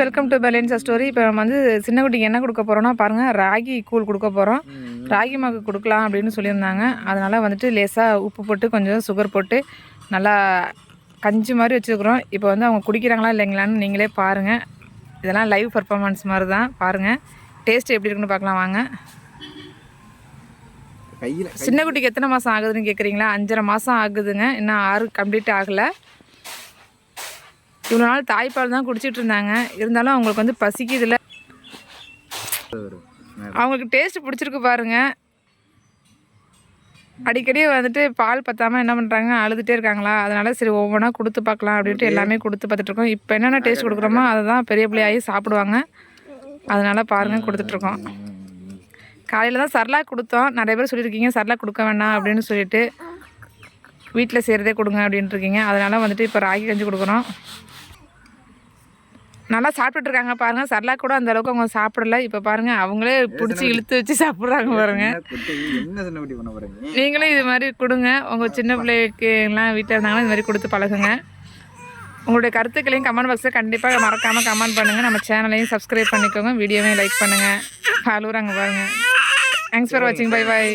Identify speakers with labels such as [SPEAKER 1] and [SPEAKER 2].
[SPEAKER 1] Welcome to பெலின்ஸா story இப்போ நம்ம வந்து சின்ன குட்டிக்கு என்ன கொடுக்க போகிறோம்னா பாருங்கள் ராகி கூழ் கொடுக்க போகிறோம் ராகி மாக்கு கொடுக்கலாம் அப்படின்னு சொல்லியிருந்தாங்க. அதனால் வந்துட்டு லேசாக உப்பு போட்டு கொஞ்சம் சுகர் போட்டு நல்லா கஞ்சி மாதிரி வச்சுருக்குறோம். இப்போ வந்து அவங்க குடிக்கிறாங்களா இல்லைங்களான்னு நீங்களே பாருங்கள் இதெல்லாம் லைவ் பர்ஃபார்மன்ஸ் மாதிரி தான் பாருங்கள் டேஸ்ட் எப்படி இருக்குன்னு பார்க்கலாம் வாங்க.
[SPEAKER 2] கையில்
[SPEAKER 1] சின்ன குட்டிக்கு எத்தனை மாதம் ஆகுதுன்னு கேட்குறீங்களா அஞ்சரை மாதம் ஆகுதுங்க. இன்னும் ஆறு கம்ப்ளீட் ஆகலை. இவ்வளோ நாள் தாய்ப்பால் தான் குடிச்சிட்டு இருந்தாங்க இருந்தாலும் அவங்களுக்கு வந்து பசிக்குதுல அவங்களுக்கு டேஸ்ட் பிடிச்சிருக்கு பாருங்க. அடிக்கடி வந்துட்டு பால் பத்தாமல் என்ன பண்ணுறாங்க அழுதுகிட்டே இருக்காங்களா? அதனால சரி ஒவ்வொன்றா கொடுத்து பார்க்கலாம் அப்படின்ட்டு எல்லாமே கொடுத்து பார்த்துட்டு இருக்கோம். இப்போ என்னென்ன டேஸ்ட் கொடுக்குறோமோ அதை தான் பெரிய பிள்ளையாகி சாப்பிடுவாங்க. அதனால பாருங்கள் கொடுத்துட்ருக்கோம் காலையில் தான் சரலாக் கொடுத்தோம். நிறைய பேர் சொல்லியிருக்கீங்க சரலாக் கொடுக்க வேண்டாம் அப்படின்னு சொல்லிட்டு. வீட்டில் செய்கிறதே கொடுங்க அப்படின்ட்டு இருக்கீங்க. அதனால் வந்துட்டு இப்போ ராகி கஞ்சி கொடுக்குறோம். நல்லா சாப்பிட்டுட்டு இருக்காங்க பாருங்க. சர்லாக் கூட அந்த அளவுக்கு அவங்க சாப்பிடல. இப்போ பாருங்க அவங்களே பிடிச்சி இழுத்து வச்சு சாப்பிட்றாங்க பாருங்க. நீங்களும் இது மாதிரி கொடுங்க. உங்கள் சின்ன பிள்ளைக்கு எல்லாம் வீட்டில் இருந்தாங்கன்னா இது மாதிரி கொடுத்து பழகுங்க. உங்களுடைய கருத்துக்களையும் கமெண்ட் பாக்ஸில் கண்டிப்பாக மறக்காமல் கமெண்ட் பண்ணுங்கள் நம்ம சேனலையும் சப்ஸ்கிரைப் பண்ணிக்கோங்க. வீடியோவையும் லைக் பண்ணுங்கள் ஃபாலோராங்க பாருங்கள் தேங்க்ஸ் ஃபார் வாட்சிங் பை பாய்